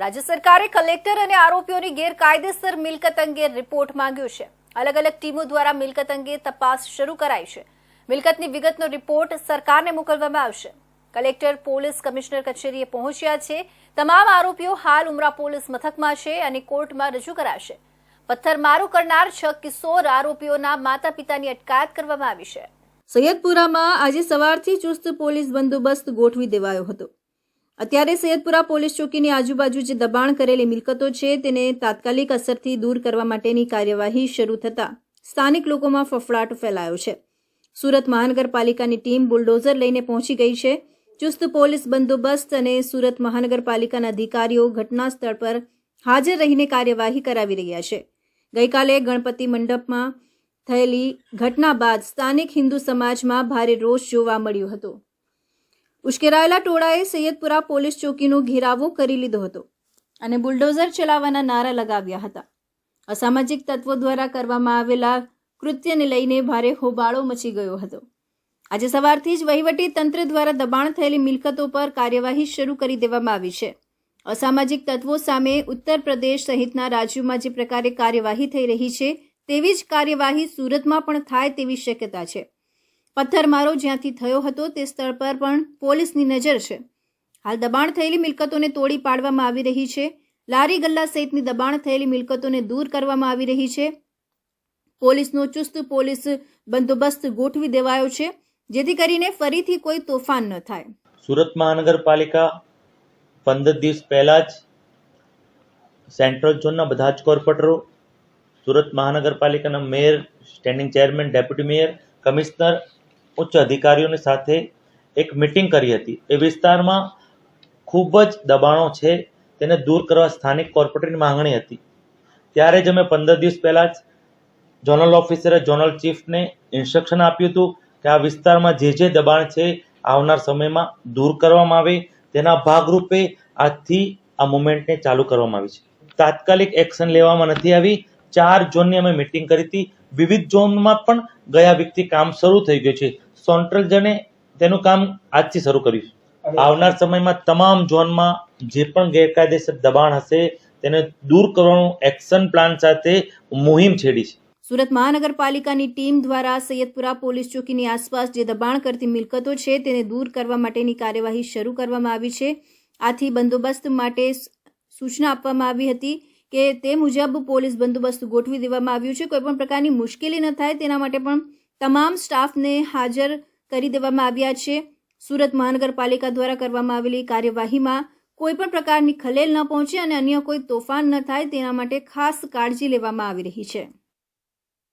રાજ્ય સરકારે કલેક્ટર અને આરોપીઓની ગેરકાયદેસર મિલકત અંગે રિપોર્ટ માંગ્યો છે. અલગ અલગ ટીમો દ્વારા મિલકત અંગે તપાસ શરૂ કરાઈ છે. મિલકતની વિગતનો રિપોર્ટ સરકારને મોકલવામાં આવશે. કલેક્ટર, પોલીસ કમિશનર કચેરીએ પહોંચ્યા છે. તમામ આરોપીઓ હાલ ઉમરા પોલીસ મથકમાં છે અને કોર્ટમાં રજૂ કરાશે. પથ્થરમારો કરનાર છ કિશોર આરોપીઓના માતા પિતાની અટકાયત કરવામાં આવી છે. સૈયદપુરામાં આજે સવારથી ચુસ્ત પોલીસ બંદોબસ્ત ગોઠવી દેવાયો હતો. અત્યારે સૈયદપુરા પોલીસ ચોકીની આજુબાજુ જે દબાણ કરેલી મિલકતો છે, તેને તાત્કાલિક અસરથી દૂર કરવા માટેની કાર્યવાહી શરૂ થતાં સ્થાનિક લોકોમાં ફફડાટ ફેલાયો છે. સુરત મહાનગરપાલિકાની ટીમ બુલડોઝર લઈને પહોંચી ગઈ છે. ચુસ્ત પોલીસ બંદોબસ્ત અને સુરત મહાનગરપાલિકાના અધિકારીઓ ઘટના સ્થળ પર હાજર રહીને કાર્યવાહી કરાવી રહ્યા છે. ગઈકાલે ગણપતિ મંડપમાં થયેલી ઘટના બાદ સ્થાનિક હિન્દુ સમાજમાં ભારે રોષ જોવા મળ્યો હતો. ઉશ્કેરાયેલા ટોળાએ સૈયદપુરા પોલીસ ચોકીનો ઘેરાવો કરી લીધો હતો અને બુલડોઝર ચલાવવાના નારા લગાવ્યા હતા. અસામાજિક તત્વો દ્વારા કરવામાં આવેલા કૃત્યને લઈને ભારે હોબાળો મચી ગયો હતો. આજે સવારથી જ વહીવટી તંત્ર દ્વારા દબાણ થયેલી મિલકતો પર કાર્યવાહી શરૂ કરી દેવામાં આવી છે. અસામાજિક તત્વો સામે ઉત્તર પ્રદેશ સહિતના રાજ્યોમાં જે પ્રકારે કાર્યવાહી થઈ રહી છે, તેવી જ કાર્યવાહી સુરતમાં પણ થાય તેવી શક્યતા છે. પથ્થરમારો જ્યાંથી થયો હતો તે સ્થળ પર પણ પોલીસની નજર છે. હાલ દબાણ થયેલી મિલકતોને તોડી પાડવામાં આવી રહી છે. લારી ગલ્લા સહિતની દબાણ થયેલી મિલકતોને દૂર કરવામાં આવી રહી છે. પોલીસનો ચુસ્ત પોલીસ બંદોબસ્ત ગોઠવી દેવાયો છે, જેથી કરીને ફરીથી કોઈ તોફાન ન થાય. સુરત મહાનગરપાલિકા પંદર દિવસ પહેલાં જ સેન્ટ્રલ ઝોનના બધા જ કોર્પોરેટરો, સુરત મહાનગરપાલિકાના mayor, standing chairman, deputy mayor, commissioner ઉચ્ચ અધિકારીઓની સાથે એક મિટિંગ કરી હતી. એ વિસ્તારમાં ખૂબ જ દબાણો છે, તેને દૂર કરવા સ્થાનિક કોર્પોરેટરની માંગણી હતી. ત્યારે જ અમે પંદર દિવસ પહેલાં જ ઝોનલ ઓફિસરે ઝોનલ ચીફને ઇન્સ્ટ્રક્શન આપ્યું હતું કે આ વિસ્તારમાં જે જે દબાણ છે, આવનાર સમયમાં દૂર કરવામાં આવે. તેના ભાગરૂપે આજથી આ મુવમેન્ટને ચાલુ કરવામાં આવી છે. તાત્કાલિક એક્શન લેવામાં નથી આવી. ચાર ઝોનની અમે મિટિંગ કરી હતી. વિવિધ ઝોનમાં પણ ગયા વીકથી કામ શરૂ થઈ ગયું છે. સેન્ટ્રલ ઝોને તેનું કામ આજથી શરૂ કર્યું આવનાર સમયમાં તમામ ઝોનમાં જે પણ ગેરકાયદેસર દબાણ હશે તેને દૂર કરવાનું એક્શન પ્લાન સાથે મુહિમ છેડી છે. સુરત મહાનગરપાલિકાની ટીમ દ્વારા સૈયદપુરા પોલીસ ચોકીની આસપાસ જે દબાણ કરતી મિલકતો છે તેને દૂર કરવા માટેની કાર્યવાહી શરૂ કરવામાં આવી છે. આથી બંદોબસ્ત માટે સૂચના આપવામાં આવી હતી કે તે મુજબ પોલીસ બંદોબસ્ત ગોઠવી દેવામાં આવ્યું છે. કોઈપણ પ્રકારની મુશ્કેલી ન થાય તેના માટે પણ તમામ સ્ટાફને હાજર કરી દેવામાં આવ્યા છે. સુરત મહાનગરપાલિકા દ્વારા કરવામાં આવેલી કાર્યવાહીમાં કોઈપણ પ્રકારની ખલેલ ન પહોંચે અને અન્ય કોઈ તોફાન ન થાય તેના માટે ખાસ કાળજી લેવામાં આવી રહી છે.